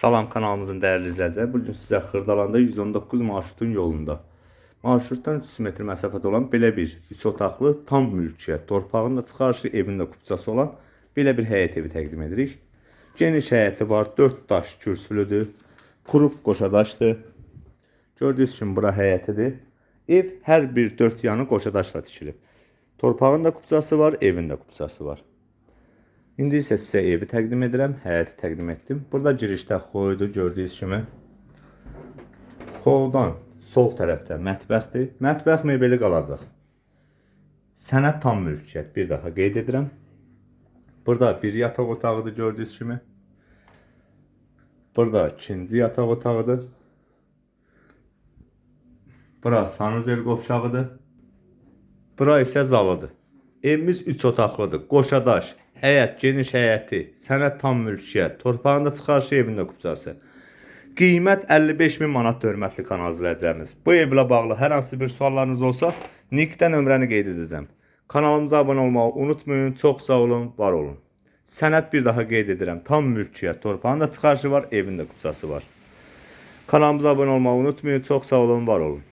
Salam kanalımızın dəyərli izləyicilər. Bu gün sizə Xırdalanda 119 marşrutun yolunda marşrutdan 300 metr məsafədə olan belə bir 3 otaqlı tam mülkiyyət, torpağın da çıxarışı, evin də kupçası olan belə bir həyət evi təqdim edirik. Geniş həyəti var, 4 daş kürsülüdür, qurub qoşadaşdır. Gördüyünüz kimi bura həyətidir. Ev hər bir 4 yanı qoşadaşla tikilib. Torpağın da kupçası var, evin də kupçası var. İndi isə sizə evi təqdim edirəm, həyəti təqdim etdim. Burada girişdə xoydu gördüyünüz kimi. Xovdan sol tərəfdə mətbəxdir. Mətbəx mebeli qalacaq. Sənət tam mülkiyyət. Bir daha qeyd edirəm. Burada bir yataq otağıdır gördüyünüz kimi. Burada ikinci yataq otağıdır. Bura sanuzel qovşağıdır. Bura isə zalıdır. Evimiz 3 otaqlıdır. Qoşadaş, həyət, geniş həyəti, sənət tam mülkiyyət, torpağında çıxarışı evində kupçası. Qiymət 55 min manat hörmətli kanal izləyicilərimiz. Bu evlə bağlı hər hansı bir suallarınız olsa, nickdən nömrəni qeyd edəcəm. Kanalımıza abunə olmağı unutmayın. Çox sağ olun, var olun. Sənət bir daha qeyd edirəm. Tam mülkiyyət, torpağında çıxarışı var, evində kupçası var. Kanalımıza abunə olmağı unutmayın. Çox sağ olun, var olun.